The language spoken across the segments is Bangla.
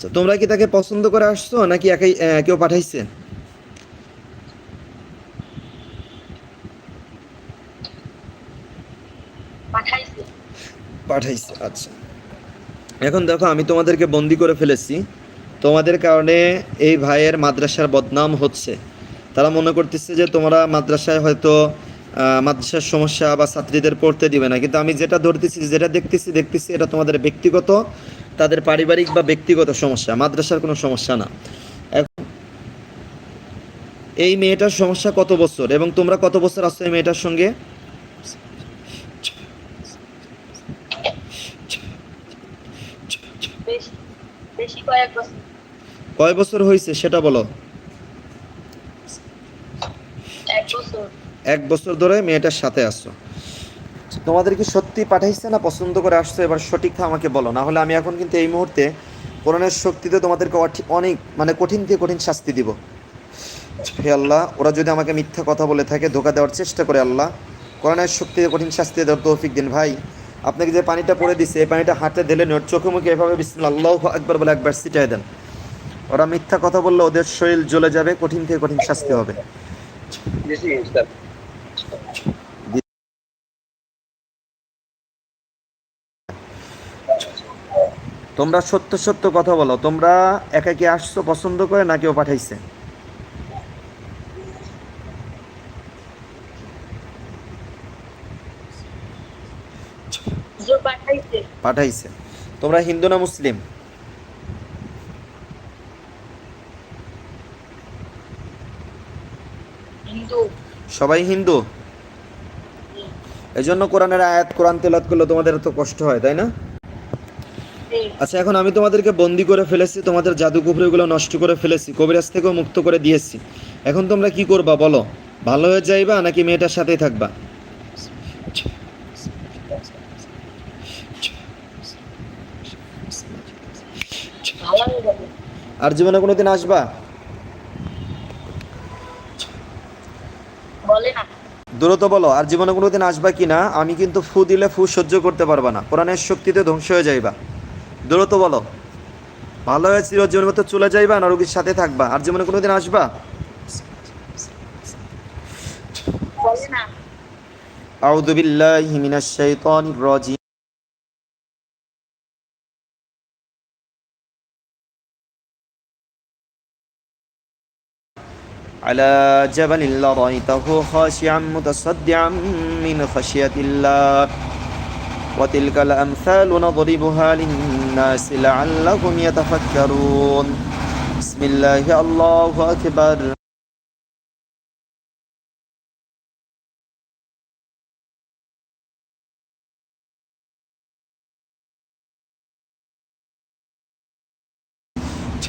আচ্ছা, তোমরা কি তাকে পছন্দ করে আসছো নাকি একাই কেউ পাঠাইছে? পাঠাইছে। আচ্ছা। এখন দেখো আমি তোমাদেরকে বন্দি করে ফেলেছি। তোমাদের কারণে এই ভাইয়ের মাদ্রাসার বদনাম হচ্ছে। তারা মনে করতেছে যে তোমরা মাদ্রাসায় হয়তো মাদ্রাসার সমস্যা বা ছাত্রীদের পড়তে দিবে না। কিন্তু আমি যেটা ধরতেছি যেটা দেখতেছি দেখতেছি এটা তোমাদের ব্যক্তিগত তাদের পারিবারিক বা ব্যক্তিগত সমস্যা মাদ্রাসার কোনো সমস্যা না। এখন এই মেয়েটার সমস্যা কত বছর এবং তোমরা কত বছর আসছো এই মেয়েটার সঙ্গে? কয় বছর হয়েছে সেটা বলো। এক বছর। এক বছর ধরে মেয়েটার সাথে আসছো তোমাদের কি সত্যি পাঠাইছে না পছন্দ করে আসছো? এবার সঠিকটা আমাকে বলো। না হলে আমি এখন কিন্তু এই মুহূর্তে কোরআনের শক্তিতে তোমাদেরকে অনেক মানে কঠিন থেকে কঠিন শাস্তি দিব। হে আল্লাহ, ওরা যদি আমাকে মিথ্যা কথা বলে থাকে, ধোকা দেওয়ার চেষ্টা করে আল্লাহ। কোরআনের শক্তিতে কঠিন শাস্তি দেওয়ার তৌফিক দিন ভাই। আপনাকে যে পানিটা পড়ে দিছে, এই পানিটা হাতে দিলে নোট চোখে মুখে এভাবে আল্লাহ একবার বলে একবার ছিটাই দেন। ওরা মিথ্যা কথা বললে ওদের শরীর জ্বলে যাবে, কঠিন থেকে কঠিন শাস্তি হবে। তোমরা সত্য সত্য কথা বলো। তোমরা একা কি আসছো পছন্দ করে না কেউ পাঠাইছে? পাঠাইছে। তোমরা হিন্দু না মুসলিম? সবাই হিন্দু? এই জন্য কোরআনের আয়াত কোরআন তেলাত করলে তোমাদের এত কষ্ট হয় তাই না। আচ্ছা এখন আমি তোমাদেরকে বন্দি করে ফেলেছি তোমাদের জাদু কুফরিগুলো নষ্ট করে ফেলেছি কবিরাজ থেকেও মুক্ত করে দিয়েছি। এখন তোমরা কি করবা বলো? ভালো হয়ে যাইবা নাকি মেয়েটার সাথেই থাকবা? আর জীবনে কোনোদিন আসবা? দ্রুত বলো আর জীবনে কোনোদিন আসবা কি না? আমি কিন্তু ফু দিলে ফু সহ্য করতে পারবা না। কোরআনের শক্তিতে ধ্বংস হয়ে যাইবা। দ্রুত বলো ভালো হয়ে চিরজীবনের মতো চলে যাইবা না রোগীর সাথে থাকবা আর জীবনে কোনোদিন আসবা বলে না আউযু বিল্লাহি মিনাশ শাইতানির রাজিম على جبل لرأيته خاشعا متصدعا من خشية الله وتلك الأمثال نضربها للناس لعلهم يتفكرون بسم الله الله أكبر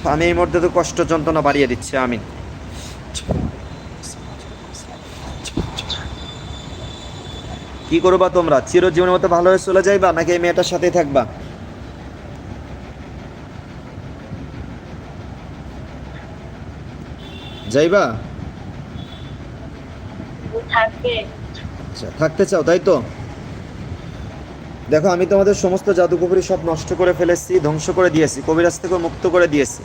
আমি এই মুহূর্তে তো কষ্ট যন্ত্রণা বাড়িয়ে দিচ্ছি আমিন কি করবা তোমরা চিরজীবনের মতো ভালো হয়ে চলে যাইবা নাকি এই মেয়েটার সাথেই থাকবা যাইবা? আচ্ছা থাকতে চাও তাই তো? দেখো আমি তোমাদের সমস্ত জাদুকুপুরি সব নষ্ট করে ফেলেছি ধ্বংস করে দিয়েছি কবিরাজ থেকে মুক্ত করে দিয়েছি।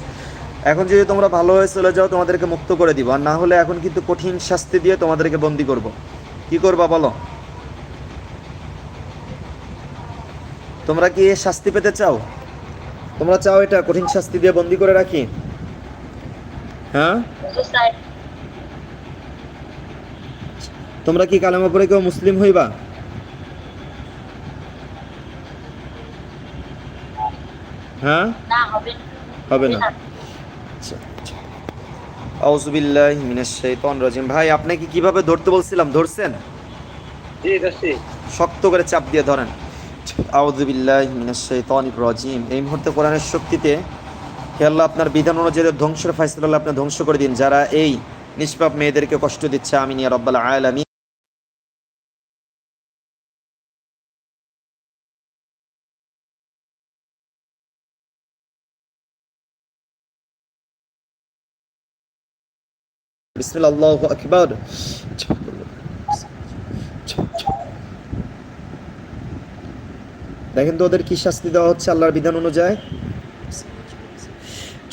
এখন যদি তোমরা ভালো হয়ে চলে যাও তোমাদেরকে মুক্ত করে দিব। আর না হলে এখন কিন্তু কঠিন শাস্তি দিয়ে তোমাদেরকে বন্দি করব। কি করবা বলো? তোমরা কি শাস্তি পেতে চাও? তোমরা চাও এটা কঠিন শাস্তি দিয়ে বন্দি করে রাখি? হ্যাঁ? তোমরা কি কালেমা পড়ে কেউ মুসলিম হইবা? হ্যাঁ? না হবে না। হবে না। আচ্ছা। আউজুবিল্লাহ মিনাশ শাইতানির রাজিম। ভাই আপনাকে কীভাবে ধরতে বলছিলাম? ধরছেন? জি যাচ্ছি শক্ত করে চাপ দিয়ে ধরেন। আউজুবিল্লাহ মিনাশ শাইতানির রাজিম। এই মুহূর্তে কোরআনের শক্তিতে হে আল্লাহ, আপনার বিধান অনুযায়ী ধ্বংসের ফাইসলা আপনি ধ্বংস করে দিন। যারা এই নিষ্পাপ মেয়েদেরকে কষ্ট দিচ্ছে আমি নিয়ে রাব্বাল আকবার। দেখেন তো ওদের কি শাস্তি দেওয়া হচ্ছে আল্লাহর বিধান অনুযায়ী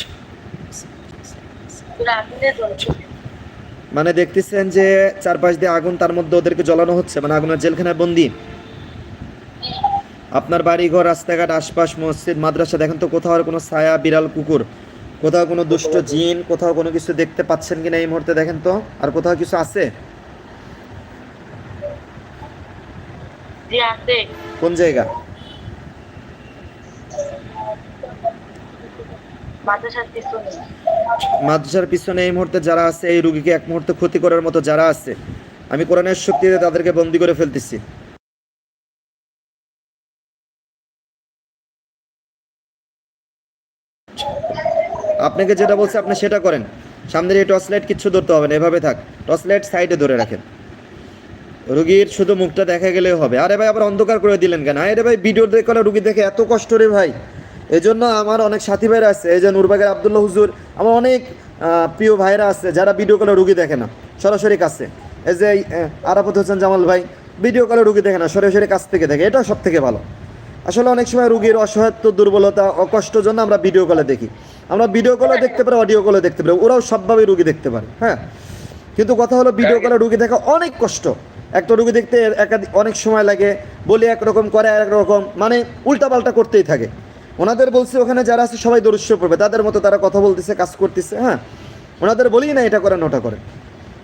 পুরো আগুনে জ্বলছে মানে দেখতেছেন যে চারপাশ দিয়ে আগুন তার মধ্যে ওদেরকে জ্বলানো হচ্ছে মানে আগুনের জেলখানায় বন্দি। আপনার বাড়ি ঘর রাস্তাঘাট আশপাশ মসজিদ মাদ্রাসা দেখেন তো কোথাও আর কোনো ছায়া বিড়াল কুকুর কোথাও কোনো দুষ্ট জিন কোথাও কোনো কিছু দেখতে পাচ্ছেন কিনা এই মুহূর্তে দেখেন তো? আর কোথাও কিছু আছে। কোন জায়গা? মাদ্রাসার পিছনে। এই মুহূর্তে যারা আছে, এই রুগীকে এক মুহূর্তে ক্ষতি করার মতো যারা আছে, আমি কোরআনের শক্তিতে তাদেরকে বন্দি করে ফেলতেছি। আপনাকে যেটা বলছে, আপনি সেটা করেন। সামনের এই টর্চ লাইট কিচ্ছু ধরতে হবে না, এভাবে থাক। টর্চ লাইট সাইডে ধরে রাখেন। রুগীর শুধু মুখটা দেখা গেলেও হবে। আরে ভাই, আবার অন্ধকার করে দিলেন কেন? আরে ভাই, ভিডিও দেখলে রুগী দেখে এত কষ্ট রে ভাই। এই জন্য আমার অনেক সাথী ভাইরা আছে, এই যে নুরবাগের আবদুল্লাহ হুজুর, আমার অনেক প্রিয় ভাইরা আছে যারা ভিডিও কলে রুগী দেখে না, সরাসরি কাছে। এই যে আরাফত হোসেন জামাল ভাই ভিডিও কলে রুগী দেখে না, সরাসরি কাছ থেকে দেখে, এটা সব থেকে ভালো। আসলে অনেক সময় রুগীর অসহায়ত্ব, দুর্বলতা, অকষ্টর জন্য আমরা ভিডিও কলে দেখি। আমরা ভিডিও কলে দেখতে পারি অডিও কলে দেখতে পারি, ওরাও সবভাবে রুগী দেখতে পারে হ্যাঁ? কিন্তু কথা হলো ভিডিও কলে রুগী দেখা অনেক কষ্ট। একটা রুগী দেখতে একাধিক অনেক সময় লাগে, বলে একরকম, করে একরকম মানে উল্টাপাল্টা করতেই থাকে। ওনাদের বলছে ওখানে যারা আছে সবাই দরুশ্য পড়বে। তাদের মতো তারা কথা বলতেছে কাজ করতেছে হ্যাঁ? ওনাদের বলি না এটা করেন ওটা করেন।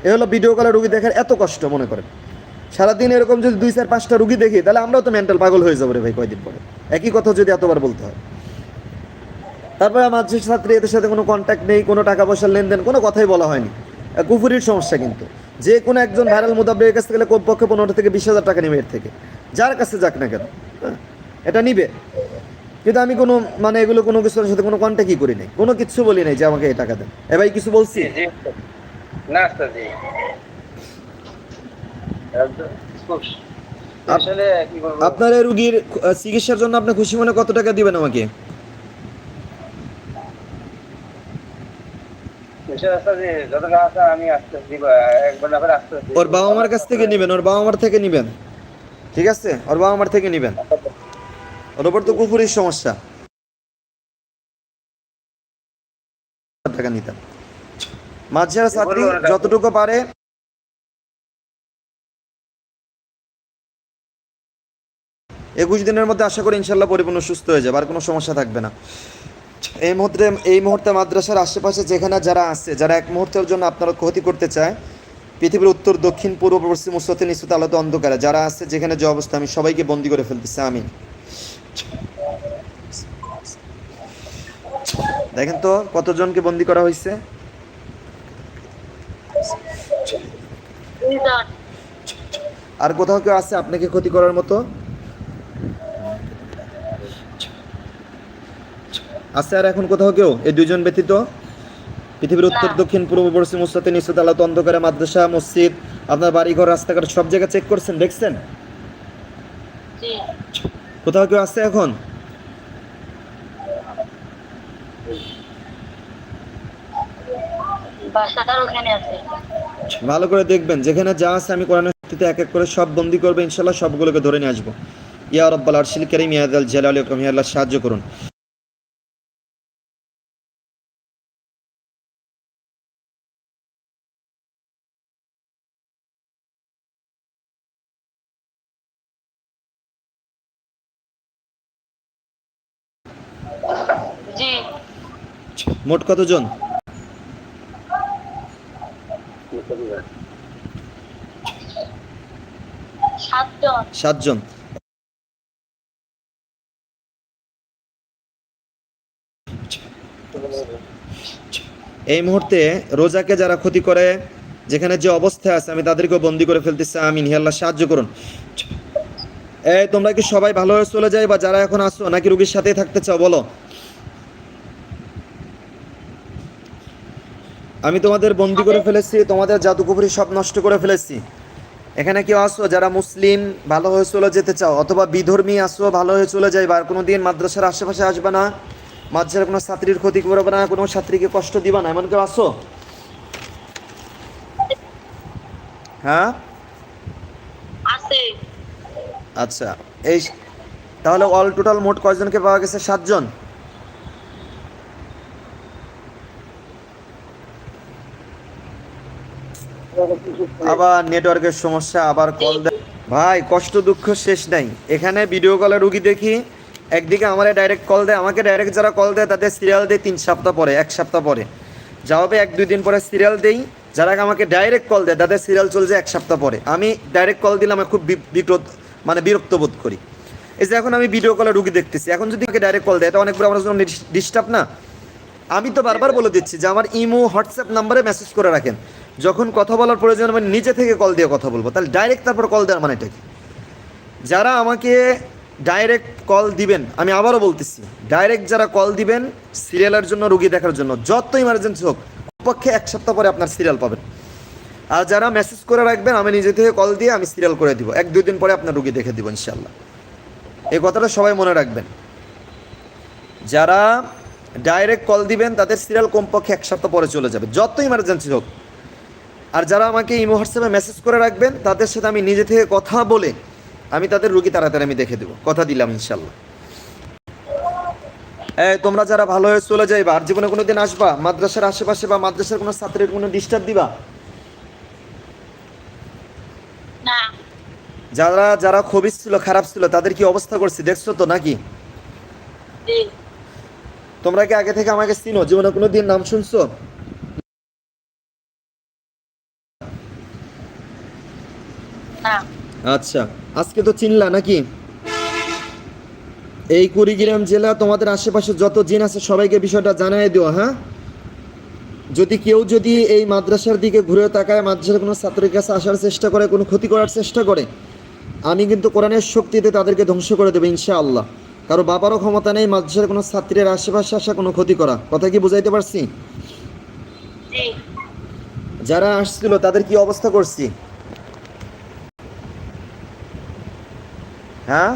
এ হলো ভিডিও কলে রুগী দেখার এত কষ্ট মনে করেন। সারাদিন এরকম যদি দুই চার পাঁচটা রুগী দেখি তাহলে আমরাও তো মেন্টাল পাগল হয়ে যাব রে ভাই কয়দিন পরে। একই কথা যদি এতবার বলতে হয়। তারপরে আমার যে ছাত্রী এদের সাথে কোনো কন্ট্যাক্ট নেই কোনো টাকা পয়সার লেনদেন কোনো কথাই বলা হয়নি। কুফুরির সমস্যা কিন্তু। যে কোনো একজন ভাইরাল মুদাব্বের কাছ থেকে কমপক্ষে পনেরো থেকে বিশ হাজার টাকা নেবে এর থেকে। যার কাছে যাক না কেন হ্যাঁ, এটা নিবে। কিন্তু আমি কোনো মানে এগুলো কোনো কিছুর সাথে কোনো কন্ট্যাক্টই করি নাই। কোনো কিছু বলি নাই যে আমাকে এই টাকা দেন। এ ভাই কিছু বলছি? না আপনার রুগীর চিকিৎসার জন্য আপনি খুশি মনে কত টাকা দিবেন আমাকে? ওর বাবা মার কাছ থেকে নেবেন ওর বাবা মার থেকে নেবেন। ঠিক আছে? ওর বাবা মার থেকে নেবেন। ওর তো কুকুরের সমস্যা। টাকা নিতাম। মাঝের ছাত্রী যতটুকু পারে। একুশ দিনের মধ্যে আশা করি ইনশাল্লাহ পরিপূর্ণ সুস্থ হয়ে যাবে আর কোনো সমস্যা থাকবে না। এই মুহূর্তে এই মুহূর্তে মাদ্রাসার আশেপাশে যেখানে যারা আছে যারা এক মুহূর্তের জন্য আপনারা ক্ষতি করতে চায় পৃথিবীর উত্তর দক্ষিণ পূর্ব পশ্চিম উচ্চতে নিশ্চিত আলোতে অন্ধকারে যারা আছে যেখানে যে অবস্থা আমি সবাইকে বন্দি করে ফেলতেছি আমি দেখেন তো কতজনকে বন্দি করা হয়েছে? আর কোথাও কেউ আছে আপনাকে ক্ষতি করার মতো? আছে আর এখন কোথাও কেউ? এই দুইজন ব্যতীত? পৃথিবীর উত্তর দক্ষিণ পূর্ব পশ্চিম উচ্চতে নিশ্চিত আলোতে অন্ধকারে মাদ্রাসা মসজিদ আপনার বাড়িঘর রাস্তাঘাট সব জায়গায় চেক করছেন দেখছেন? কোথাও কেউ আসছে এখন? আছে। ভালো করে দেখবেন। যেখানে যা আছে আমি কোরআনের শক্তিতে এক এক করে সব বন্দি করব ইনশাল্লাহ সবগুলোকে ধরে নিয়ে আসব। ইয়া রব্বাল আরশিল করিম ইয়াদ আল জালাল ইকরাম আল্লাহ সাহায্য করুন। মোট কতজন? সাতজন। এই মুহূর্তে রোজাকে যারা ক্ষতি করে যেখানে যে অবস্থায় আছে আমি তাদেরকেও বন্দি করে ফেলতেছি। আমি আল্লাহ সাহায্য করুন। এই তোমরা কি সবাই ভালো হয়ে চলে যায় বা যারা এখন আসছো নাকি রুগীর সাথেই থাকতে চাও বলো। আমি তোমাদের বন্দি করে ফেলেছি তোমাদের জাদুকুপুরি সব নষ্ট করে ফেলেছি। এখানে কেউ আসো যারা মুসলিম ভালো হয়ে চলে যেতে চাও অথবা বিধর্মী আসো ভালো হয়ে চলে যাইবা আর কোনো দিন মাদ্রাসার আশেপাশে আসবে না মাদ্রাসার কোনো ছাত্রীর ক্ষতি করবে না কোনো ছাত্রীকে কষ্ট দিবা না এমন কেউ আসো? হ্যাঁ? আচ্ছা এই তাহলে অল টোটাল মোট কয়জনকে পাওয়া গেছে? সাতজন? আবার নেটওয়ার্কের সমস্যা আবার কল দেয়। ভাই কষ্ট দুঃখ শেষ নাই। এখানে ভিডিও কলে রুগী দেখি একদিকে আমারে ডাইরেক্ট কল দেয় আমাকে ডাইরেক্ট যারা কল দেয় তাদের সিরিয়াল দেয় তিন সপ্তাহ পরে এক সপ্তাহ পরে। যা হবে এক দুই দিন পরে সিরিয়াল দেই যারা আমাকে ডাইরেক্ট কল দেয় তাদের সিরিয়াল চলছে এক সপ্তাহ পরে। আমি ডাইরেক্ট কল দিলে আমি খুব বিক্রত মানে বিরক্ত বোধ করি। এই যে এখন আমি ভিডিও কলে রুগী দেখতেছি এখন যদি আমাকে ডাইরেক্ট কল দেয় এটা অনেক বড় আমার জন্য ডিস্টার্ব না। আমি তো বারবার বলে দিচ্ছি যে আমার ইমো হোয়াটসঅ্যাপ নাম্বারে মেসেজ করে রাখেন। যখন কথা বলার প্রয়োজন আমি নিজে থেকে কল দিয়ে কথা বলব। তাহলে ডাইরেক্ট তারপর কল দেওয়ার মানেটা কি? যারা আমাকে ডাইরেক্ট কল দিবেন, আমি আবারও বলতেছি ডাইরেক্ট যারা কল দিবেন সিরিয়ালের জন্য, রুগী দেখার জন্য, যত ইমার্জেন্সি হোক পক্ষে এক সপ্তাহ পরে আপনার সিরিয়াল পাবেন। আর যারা মেসেজ করে রাখবেন, আমি নিজে থেকে কল দিয়ে আমি সিরিয়াল করে দিব। এক, দুই দিন পরে আপনার রুগী দেখে দিব ইনশাল্লাহ এই কথাটা সবাই মনে রাখবেন। যারা ডাইরেক্ট কল দিবেন, তাদের সিরিয়াল কমপক্ষে এক সপ্তাহ পরে চলে যাবে। যত ইমার্জেন্সি হোক আর যারা আমাকে ইমো হোয়াটসঅ্যাপে মেসেজ করে রাখবেন তাদের সাথে আমি নিজে থেকে কথা বলে আমি তাদের রুগী তাড়াতাড়ি আমি দেখে দেবো। কথা দিলাম ইনশাল্লাহ। এই তোমরা যারা ভালো হয়ে চলে যাইবা আর জীবনে কোনো দিন আসবা মাদ্রাসার আশেপাশে বা মাদ্রাসার কোনো ছাত্রের কোনো ডিস্টার্ব দিবা? যারা যারা খবিস ছিল খারাপ ছিল তাদের কি অবস্থা করছি? দেখছ তো নাকি? তোমরা কি আগে থেকে আমাকে চিনো? জীবনে কোনো দিন নাম শুনছো? আচ্ছা আজকে তো চিনলা নাকি? এই কুড়িগ্রাম জেলা তোমাদের আশেপাশে যত জিন আছে সবাইকে বিষয়টা জানাই দিও হ্যাঁ? যদি কেউ যদি এই মাদ্রাসার দিকে ঘুরে তাকায় মাদ্রাসার কোনো ছাত্রের কাছে আসার চেষ্টা করে কোনো ক্ষতি করার চেষ্টা করে আমি কিন্তু কোরআনের শক্তিতে তাদেরকে ধ্বংস করে দেবো ইনশাআল্লাহ। কারও বাবারও ক্ষমতা নেই মাদ্রাসার কোনো ছাত্রের আশেপাশে আসা কোনো ক্ষতি করা। কথা কি বুঝাইতে পারছি? যারা আসছিল তাদের কি অবস্থা করছি? হ্যাঁ?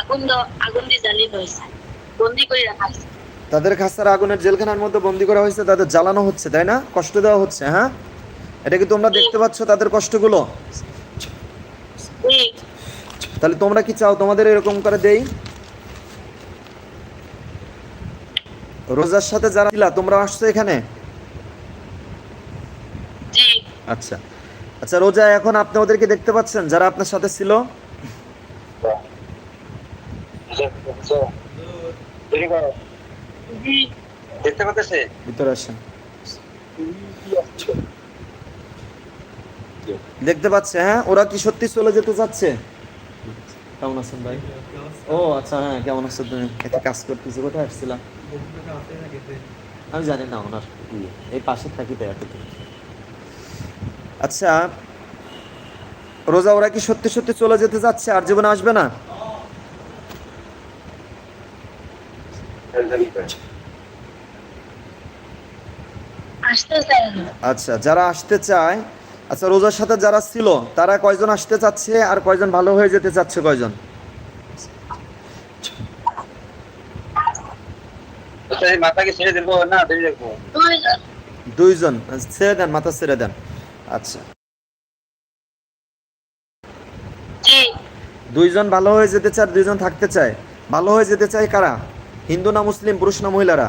আগুন আগুন দিয়ে জ্বালিয়ে হয়েছে বন্দি করে রাখা হয়েছে। তাদের খাসার আগুনের জেলখানার মধ্যে বন্দি করা হয়েছে তাদের জ্বালানো হচ্ছে তাই না? কষ্ট দেওয়া হচ্ছে হ্যাঁ? এটা কি তোমরা দেখতে পাচ্ছ তাদের কষ্টগুলো? তাহলে তোমরা কি চাও তোমাদের এরকম করে দেই? রোজার সাথে যারা ছিলা তোমরা আসছো এখানে? আচ্ছা। আচ্ছা রোজা এখন আপনি ওদেরকে দেখতে পাচ্ছেন? যারা আপনার সাথে ছিল? দেখতে পাচ্ছেন? ভিতরে আসেন। দেখতে পাচ্ছে হ্যাঁ? ওরা কি সত্যি চলে যেতে চাচ্ছে? কেমন আছেন ভাই? ও আচ্ছা হ্যাঁ কেমন আছো তুমি এতে কাজ করতেছো কোথায় আসছিলাম আমি জানি না ওনার। এই পাশে থাকি তাই এত আচ্ছা রোজা ওরা কি সত্যি সত্যি চলে যেতে যাচ্ছে? আর জীবনে আসবে না? আচ্ছা যারা আসতে চায় আচ্ছা রোজার সাথে যারা ছিল তারা কয়জন আসতে চাচ্ছে আর কয়জন ভালো হয়ে যেতে চাচ্ছে কয়জন? মাথাকে ছেড়ে দেবো না দুইজন। দুইজন ছেড়ে দেন মাথা ছেড়ে দেন। আচ্ছা। জি। দুইজন ভালো হয়ে যেতে চায় আর দুইজন থাকতে চায়। ভালো হয়ে যেতে চায় কারা? হিন্দু না মুসলিম পুরুষ না মহিলারা?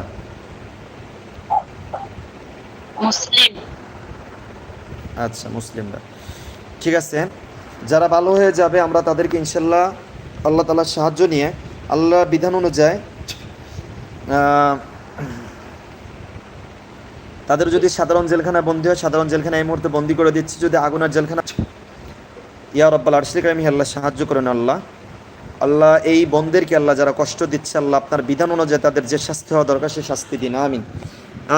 মুসলিম। আচ্ছা মুসলিমরা। ঠিক আছে। যারা ভালো হয়ে যাবে আমরা তাদেরকে ইনশাল্লাহ আল্লাহ তালার সাহায্য নিয়ে আল্লাহ বিধান অনুযায়ী আহ, তাদের যদি সাধারণ জেলখানায় বন্দী হয়, সাধারণ জেলখানায় এই মুহূর্তে বন্দি করে দিচ্ছি। যদি আগুনের জেলখানা ইয়া রব্বাল আরশিক আমি আল্লাহ, সাহায্য করেন আল্লাহ। আল্লাহ, এই বন্দেরকে আল্লাহ যারা কষ্ট দিচ্ছে, আল্লাহ আপনার বিধান অনুযায়ী তাদের যে শাস্তি হওয়া দরকার, সে শাস্তি দিন। আমিন।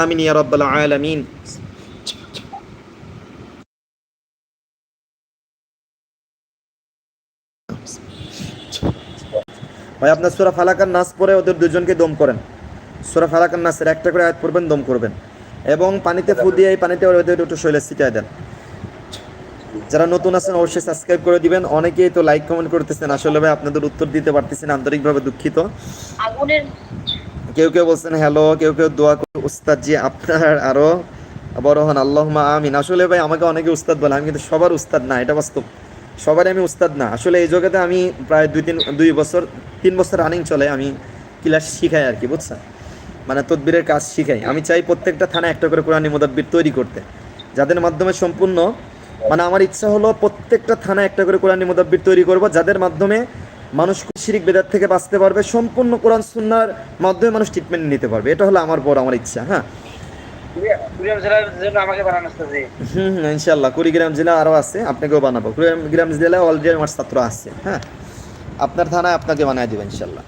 আমিন ইয়া রব্বাল আলামিন। ভাই, আপনার সুরা ফালাকার নাচ পরে ওদের দুজনকে দম করেন। সুরা ফালাকার নাচের একটা করে আয়াত পড়বেন, দম করবেন। এবং পানিতে ফু দিয়ে এই পানিতে একটু শৈলে ছিটায় দেন। যারা নতুন আছেন অবশ্যই সাবস্ক্রাইব করে দিবেন। অনেকেই তো লাইক কমেন্ট করতেছেন আসলে ভাই আপনাদের উত্তর দিতে পারতেছেন আন্তরিকভাবে দুঃখিত। আগুনের কেউ কেউ বলছেন হ্যালো কেউ কেউ দোয়া করে উস্তাদ জি আপনার আরও বড় হন আল্লাহ আমিন। আসলে ভাই আমাকে অনেকে উস্তাদ বলে আমি কিন্তু সবার উস্তাদ না এটা বাস্তব। সবারই আমি উস্তাদ না। আসলে এই জগতে আমি প্রায় দুই তিন দুই বছর তিন বছর রানিং চলে আমি ক্লাস শিখাই আর কি বুঝছেন? মানে তদবিরের কাজ শিখাই। আমি চাই প্রত্যেকটা থানা একটা করে কোরআনী মোদাব্বির তৈরি করতে। যাদের মাধ্যমে সম্পূর্ণ মানে আমার ইচ্ছা হলো প্রত্যেকটা থানায় একটা করে কোরআন মুদাব্বির তৈরি করব যাদের মাধ্যমে মানুষ শিরিক বেদার থেকে বাঁচতে পারবে সম্পূর্ণ কোরআন সুন্নার মাধ্যমে মানুষ ট্রিটমেন্ট নিতে পারবে। এটা হলো আমার বড় আমার ইচ্ছা হ্যাঁ। হুম ইনশাল্লাহ কুড়িগ্রাম জেলা আরও আছে আপনাকেও বানাবো। কুড়িগ্রাম জেলায় অলরেডি আমার ছাত্র আছে হ্যাঁ। আপনার থানায় আপনাকে বানিয়ে দেবেন ইনশাল্লাহ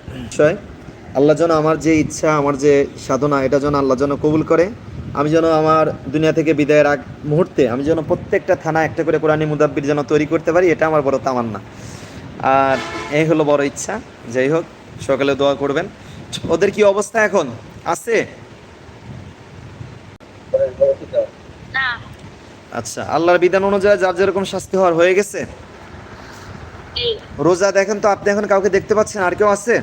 আল্লাহ যেন আমার যে ইচ্ছা আমার যে সাধনা এটা যেন আল্লাহ যেন কবুল করে। আমি যেন আমার দুনিয়া থেকে বিদায়ের আগ মুহূর্তে আমি যেন প্রত্যেকটা থানা একটা করে কোরআনী মুদাব্বির যেন তৈরি করতে পারি এটা আমার বড় তামান্না। আর এই হলো বড় ইচ্ছা। যাই হোক সকালে দোয়া করবেন। ওদের কি অবস্থা এখন? আছে? আচ্ছা আল্লাহর বিধান অনুযায়ী যার যেরকম শাস্তি হওয়ার হয়ে গেছে। রোজা দেখেন তো আপনি এখন কাউকে দেখতে পাচ্ছেন আর কেউ আছে?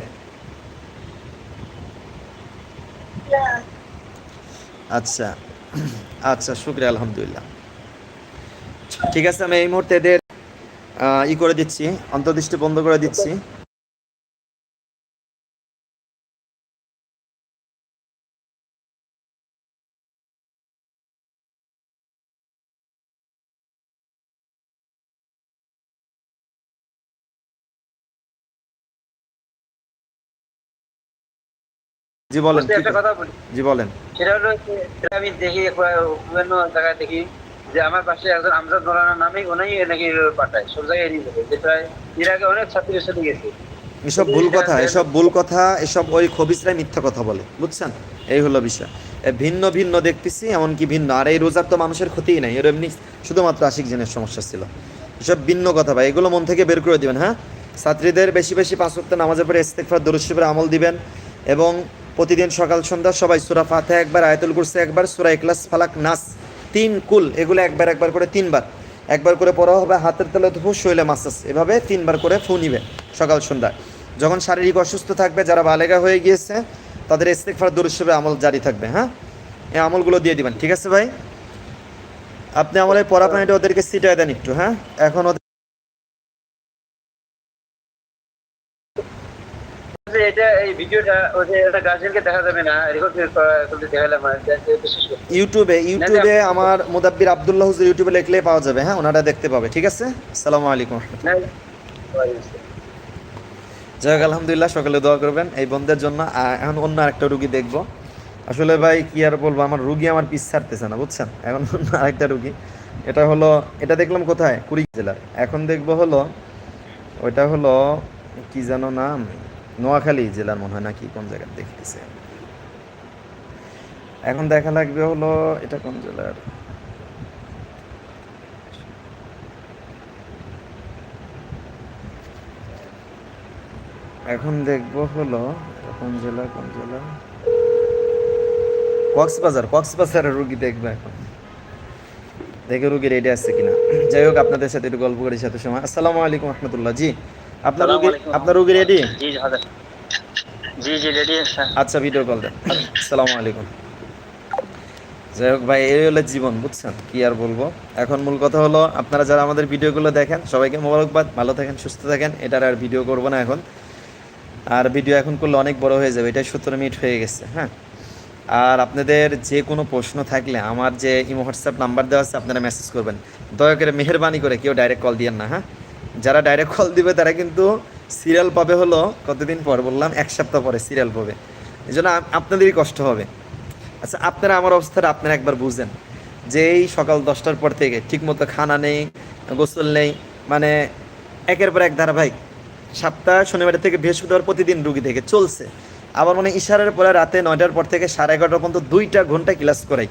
আচ্ছা আচ্ছা শুক্রিয়া, আলহামদুলিল্লাহ। ঠিক আছে, আমি এই মুহূর্তে এদের ই করে দিচ্ছি, অন্তর্দৃষ্টি বন্ধ করে দিচ্ছি। জি বলেন একটা কথা বলি। জি বলেন। সেটা হলো আমি দেখি বিভিন্ন জায়গায় দেখি যে আমার পাশে একজন আমজাদ মৌলানা নামে উনি নাকি পাঠায় সব জায়গায় নিয়ে যাবে যেটা এর আগে অনেক ছাত্রীর সাথে গেছে। এসব ভুল কথা এসব ভুল কথা এসব ওই খবিসরাই মিথ্যা কথা বলে বুঝছেন? এই হলো বিষয়। ভিন্ন ভিন্ন দেখতেছি এমনকি ভিন্ন। আর এই রোজার তো মানুষের ক্ষতিই নাই এর এমনি শুধুমাত্র আশিক জনের সমস্যা ছিল। এসব ভিন্ন কথা ভাই এগুলো মন থেকে বের করে দিবেন হ্যাঁ? ছাত্রীদের বেশি বেশি পাঁচ নামাজের পরে ইস্তেকফার দরুশিবের আমল দিবেন এবং প্রতিদিন সকাল, সন্ধ্যা সবাই সুরা ফাতে একবার, আয়তুল কুরসি একবার, সুরা ইখলাস, ফালাক, নাস, তিন কুল, এগুলো একবার একবার করে তিনবার। একবার করে পড়া হবে, হাতের তলে ধুপু শৈলে মাসাস এভাবে তিনবার করে ফু নিবে সকাল, সন্ধ্যা। যখন শারীরিক অসুস্থ থাকবে, যারা বালেগা হয়ে গিয়েছে, তাদের ইস্তেকফার দরুশিবে আমল জারি থাকবে হ্যাঁ? এই আমলগুলো দিয়ে দিবেন, ঠিক আছে ভাই? আপনি এই পড়া পানিটা ওদেরকে সিটায় দেন একটু হ্যাঁ? এখন ওদের যে এটা এই ভিডিওটা ওই যে একটা গার্জেনকে দেখা যাবে না রেকর্ড করতে দেখালাম ইউটিউবে ইউটিউবে আমার মুদাব্বির আব্দুল্লাহ হুজুর ইউটিউবে লিখলে পাওয়া যাবে হ্যাঁ? ওনারা দেখতে পাবে ঠিক আছে? আসসালামু আলাইকুম। যাই আলহামদুলিল্লাহ সকালে দোয়া করবেন এই বন্ধের জন্য। এখন অন্য আরেকটা রুগী দেখব। আসলে ভাই কি আর বলব আমার রুগী আমার পিস ছাড়তেছে না বুঝছেন? এখন অন্য আরেকটা রুগী। এটা হলো এটা দেখলাম কোথায়? কুড়ি জেলার। এখন দেখব হলো ওইটা হলো কি যেন নাম? নোয়াখালী জেলার মনে হয় নাকি, কোন জায়গায় দেখতেছে? এখন দেখা লাগবে হলো, এটা কোন জেলার? এখন দেখব হলো কোন জেলা কোন জেলা? কক্সবাজার, কক্সবাজারের রুগী দেখবে এখন। দেখে রুগী রেডি আসছে কিনা। যাই হোক, আপনাদের সাথে একটু গল্প করি সাথে সময়। আসসালামু আলাইকুম রহমতুল্লাহ। জি। আপনার রুগী আপনার রুগী রেডি জি জি জি রেডি আচ্ছা ভিডিও কল দেন। আসসালামু আলাইকুম। যাই হোক ভাই এই হলো জীবন বুঝছেন? কি আর বলব? এখন মূল কথা হলো আপনারা যারা আমাদের ভিডিওগুলো দেখেন সবাইকে মোবারকবাদ ভালো থাকেন সুস্থ থাকেন এটার আর ভিডিও করব না এখন। আর ভিডিও এখন করলে অনেক বড় হয়ে যাবে এটাই সত্তর মিনিট হয়ে গেছে হ্যাঁ? আর আপনাদের যে কোনো প্রশ্ন থাকলে আমার যে ইমো হোয়াটসঅ্যাপ নাম্বার দেওয়া আছে আপনারা মেসেজ করবেন। দয়া করে মেহরবানি করে কেউ ডাইরেক্ট কল দিয়েন না হ্যাঁ? যারা ডাইরেক্ট কল দিবে, তারা কিন্তু সিরিয়াল পাবে হলো কতদিন পর? বললাম, এক সপ্তাহ পরে সিরিয়াল পাবে। এই জন্য আপনাদেরই কষ্ট হবে। আচ্ছা আপনারা আমার অবস্থাটা আপনারা একবার বুঝেন। যে এই সকাল দশটার পর থেকে ঠিকমতো খানা নেই, গোসল নেই মানে একের পর এক ধারাবাহিক। সপ্তাহ শনিবার থেকে বৃহস্পতিবার প্রতিদিন রুগী থেকে চলছে। আবার মানে ইশারের পরে রাতে নয়টার পর থেকে সাড়ে এগারোটা পর্যন্ত দুইটা ঘণ্টা ক্লাস করাই।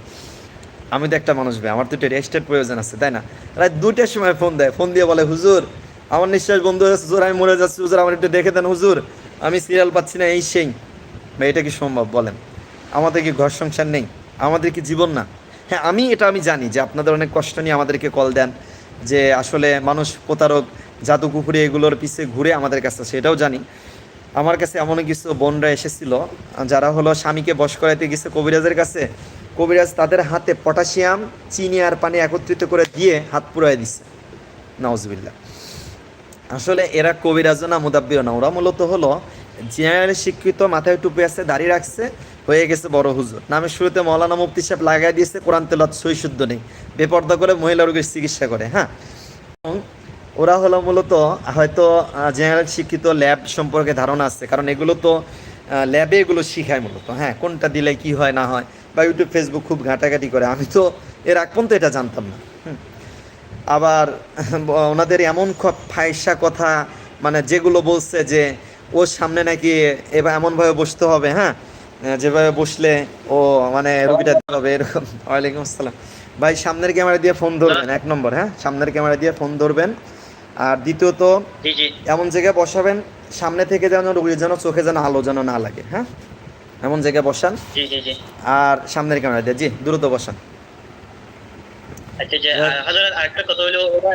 আমি তো একটা মানুষ ভাই, আমার তো একটু রেস্টের প্রয়োজন আছে, তাই না? রাত দুইটার সময় ফোন দেয়। ফোন দিয়ে বলে, হুজুর আমার নিঃশ্বাস বন্ধ হয়ে যাচ্ছে হুজুর, আমি মরে যাচ্ছি, হুজুর, আমার একটু দেখে দেন, হুজুর, আমি সিরিয়াল পাচ্ছি না, এই সেই। ভাই, এটা কি সম্ভব? বলেন। আমাদের কি ঘর সংসার নেই? আমাদের কি জীবন না? হ্যাঁ আমি এটা আমি জানি যে আপনাদের অনেক কষ্ট নিয়ে আমাদেরকে কল দেন, যে আসলে মানুষ প্রতারক, জাদু জাদুকুপুরি এগুলোর পিছে ঘুরে আমাদের কাছে সেটাও জানি। আমার কাছে এমন কিছু বোনরা এসেছিল, যারা হলো স্বামীকে বশ করাইতে গেছে কবিরাজের কাছে। কবিরাজ তাদের হাতে পটাশিয়াম, চিনি আর পানি একত্রিত করে দিয়ে হাত পুরাই দিচ্ছে নওয়াজবিল্লা আসলে এরা কবিরাজও না মুদাব্বিরও না। ওরা মূলত হলো জেনারেল শিক্ষিত, মাথায় টুপি আছে, দাড়ি রাখছে, হয়ে গেছে বড় হুজুর। নামের শুরুতে মৌলানা মুফতি সাহেব লাগাই দিয়েছে, কোরআন তেলত সই শুদ্ধ নেই। বেপর্দা করে মহিলা রোগীর চিকিৎসা করে হ্যাঁ? ওরা হলো মূলত, হয়তো জেনারেল শিক্ষিত ল্যাব সম্পর্কে ধারণা আছে। কারণ এগুলো তো ল্যাবে এগুলো শিখায় মূলত হ্যাঁ? কোনটা দিলে কি হয়, না হয়? বা ইউটিউব, ফেসবুক খুব ঘাটাঘাটি করে। আমি তো এর আগ পর্যন্ত এটা জানতাম না, হুম। আবার ওনাদের এমন ফাইসা কথা মানে যেগুলো বলছে যে ওর সামনে নাকি এবার এমনভাবে বসতে হবে হ্যাঁ? যেভাবে বসলে ও মানে রুগীটা দিতে হবে এরকম। ওয়ালাইকুম আসসালাম। ভাই সামনের ক্যামেরা দিয়ে ফোন ধরবেন এক নম্বর হ্যাঁ? সামনের ক্যামেরা দিয়ে ফোন ধরবেন। আর দ্বিতীয়ত এমন জায়গায় বসাবেন সামনে থেকে যেন রুগীর যেন চোখে যেন আলো যেন না লাগে হ্যাঁ? এমন জায়গায় বসান। আর সামনের ক্যামেরা দিয়ে জি দ্রুত বসান। আচ্ছা যে হাজার আরেকটা কথা হলো ওরা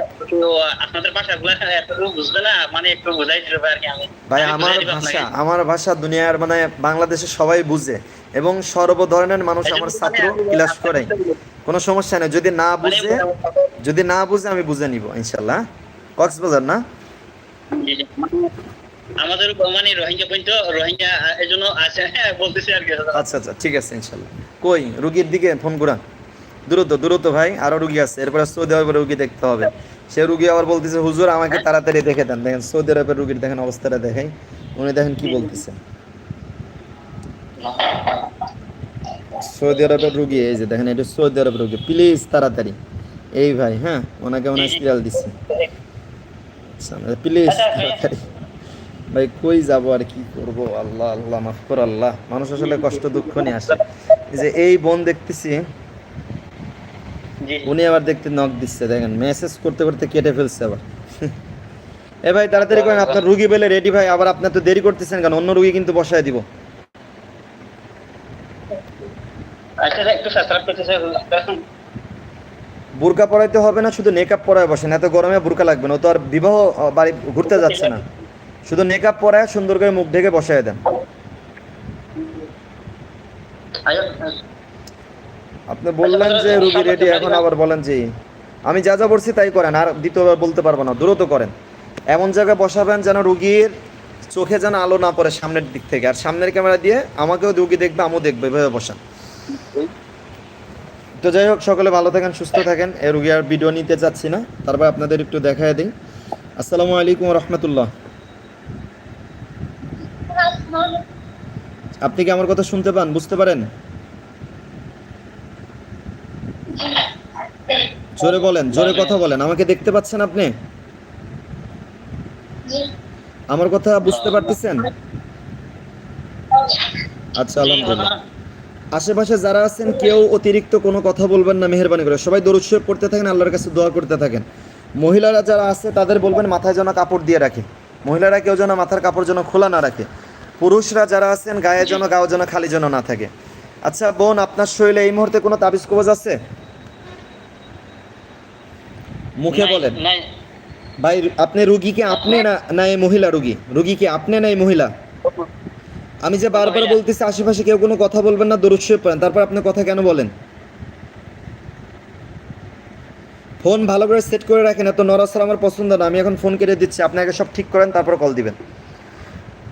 আপনাদের ভাষাগুলো এত বুঝবে না? মানে একটু বুঝাই দিতে আর কি আমি। ভাই আমার ভাষা আমার ভাষা দুনিয়ার মানে বাংলাদেশে সবাই বুঝে এবং সর্ব ধরনের মানুষ আমার মানে ছাত্র ক্লাস করে। কোনো সমস্যা নেই যদি না মানে বুঝে যদি না বুঝে আমি বুঝে নিব ইনশাল্লাহ কক্সবাজার না। আমাদের মানে রোহিঙ্গা পর্যন্ত রোহিঙ্গা এই জন্য আছে হ্যাঁ বলতেছি আর কি। আচ্ছা আচ্ছা ঠিক আছে ইনশাল্লাহ কই রুগীর দিকে ফোন করান দ্রুত দ্রুত ভাই, আরও রুগী আছে। এরপরে সৌদি আরবের রুগী দেখতে হবে। সে রুগী আবার বলতেছে, হুজুর, আমাকে তাড়াতাড়ি দেখে দেন। দেখেন, সৌদি আরবের রুগীর দেখেন অবস্থাটা দেখাই উনি দেখেন কি বলতেছেন সৌদি আরবের রুগী, এই যে দেখেন, এটা সৌদি আরবের রুগী। প্লিজ, তাড়াতাড়ি। এই ভাই হ্যাঁ? ওনাকে মনে সিরিয়াল দিচ্ছে প্লিজ, তাড়াতাড়ি। ভাই, কই যাব আর কি করব? আল্লাহ আল্লাহ, মাফ কর আল্লাহ। মানুষ আসলে কষ্ট, দুঃখ নিয়ে আসে। যে, এই বোন দেখতেছি উনি আবার দেখতে নক দিচ্ছে দেখেন মেসেজ করতে করতে কেটে ফেলছে আবার। এ ভাই তাড়াতাড়ি করেন আপনার রুগী পেলে রেডি ভাই আবার আপনার তো দেরি করতেছেন কারণ অন্য রুগী কিন্তু বসায় দিব। আচ্ছা বুরকা পরাইতে হবে না শুধু নেকআপ পরায় বসেন এত গরমে বুরকা লাগবে না ও তো আর বিবাহ বাড়ি ঘুরতে যাচ্ছে না। শুধু নেকআপ পরায় সুন্দর করে মুখ ঢেকে বসায় দেন। আপনি বললেন যে রুগী রেডি এখন আবার বলেন যে আমি যা যা বলছি তাই করেন আর দ্বিতীয়বার বলতে পারব না দ্রুত করেন। এমন জায়গায় বসাবেন যেন রুগীর চোখে যেন আলো না পড়ে সামনের দিক থেকে আর সামনের ক্যামেরা দিয়ে আমাকেও রুগী দেখবে আমিও দেখবে এভাবে বসান। তো যাই হোক সকলে ভালো থাকেন সুস্থ থাকেন এ রুগী আর ভিডিও নিতে চাচ্ছি না। তারপর আপনাদের একটু দেখায় দিই। আসসালামু আলাইকুম রহমতুল্লাহ। আপনি কি আমার কথা শুনতে পান? বুঝতে পারেন? জোরে বলেন জোরে কথা বলেন আমাকে দেখতে পাচ্ছেন আপনি? আমার কথা বুঝতে পারতেছেন? আচ্ছা আলহামদুলিল্লাহ। আশেপাশে যারা আছেন কেউ অতিরিক্ত কোনো কথা বলবেন না মেহরবানি করে। সবাই দরুদ শরীফ পড়তে থাকেন আল্লাহর কাছে দোয়া করতে থাকেন। মহিলারা যারা আছে তাদের বলবেন মাথায় যেন কাপড় দিয়ে রাখে। মহিলারা কেউ যেন মাথার কাপড় যেন খোলা না রাখে। পুরুষরা যারা আছেন গায়ে যেন গাও যেন খালি যেন না থাকে। আচ্ছা বোন আপনার শরীরে এই মুহূর্তে কোনো তাবিজ কবজ আছে? মুখে বলেন। ভাই আপনি রুগীকে আপনি না না এই মহিলা রুগী? রুগীকে আপনি না এই মহিলা? আমি যে বারবার বলতেছি আশেপাশে কেউ কোনো কথা বলবেন না দরুদ শরীফ পড়েন। তারপর আপনি কথা কেন বলেন? ফোন ভালো করে সেট করে রাখেন এত নড়াচড়া আমার পছন্দ না। আমি এখন ফোন কেটে দিচ্ছি আপনি আগে সব ঠিক করেন তারপর কল দিবেন।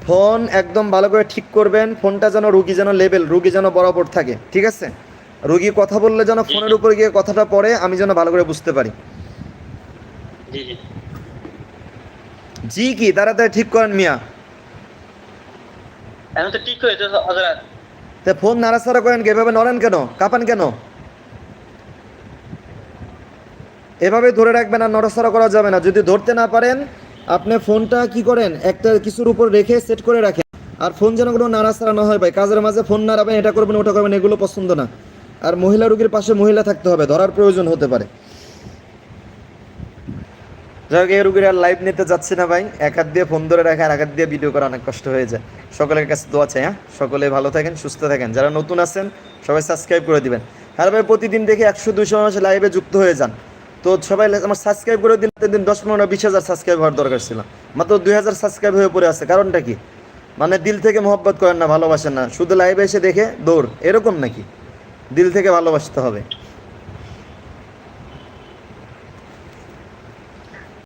ফোন একদম ভালো করে ঠিক করবেন ফোনটা যেন রুগী যেন লেভেল রুগী যেন বরাবর থাকে ঠিক আছে? রুগী কথা বললে যেন ফোনের উপরে গিয়ে কথাটা পড়ে আমি যেন ভালো করে বুঝতে পারি। জি জি। জি কি? তাড়াতাড়ি ঠিক করেন মিয়া। এখন তো ঠিক হয়েছে হজরত তা ফোন নাড়াচাড়া করেন এভাবে নড়েন কেন? কাঁপান কেন? এভাবে ধরে রাখবেন আর নড়াচড়া করা যাবে না। যদি ধরতে না পারেন আপনি ফোনটা কি করেন? একটা কিছুর উপর রেখে সেট করে রাখেন। আর ফোন যেন কোনো নাড়াচাড়া না হয় ভাই। কাজের মাঝে ফোন নাড়াবেন এটা করবেন ওটা করবেন এগুলো পছন্দ না। আর মহিলা রোগীর পাশে মহিলা থাকতে হবে। ধরার প্রয়োজন হতে পারে। যাই হোক এই রুগীর লাইভ নিতে যাচ্ছি না ভাই। এক হাত দিয়ে ফোন ধরে রাখা, আর দিয়ে ভিডিও করা অনেক কষ্ট হয়ে যায়। সকলের কাছে দোয়া চাই হ্যাঁ? সকলে ভালো থাকেন, সুস্থ থাকেন। যারা নতুন আছেন, সবাই সাবস্ক্রাইব করে দিবেন। হ্যাঁ ভাই, প্রতিদিন দেখে একশো দুশো মানুষ লাইভে যুক্ত হয়ে যান। তো সবাই আমার সাবস্ক্রাইব করে দিলে দিন দশ, পনেরো, বিশ হাজার সাবস্ক্রাইব হওয়ার দরকার ছিল। মাত্র দুই হাজার সাবস্ক্রাইব হয়ে পড়ে আছে। কারণটা কি? মানে দিল থেকে মহব্বত করেন না, ভালোবাসেন না। শুধু লাইভে এসে দেখে দৌড়। এরকম নাকি? দিল থেকে ভালোবাসতে হবে।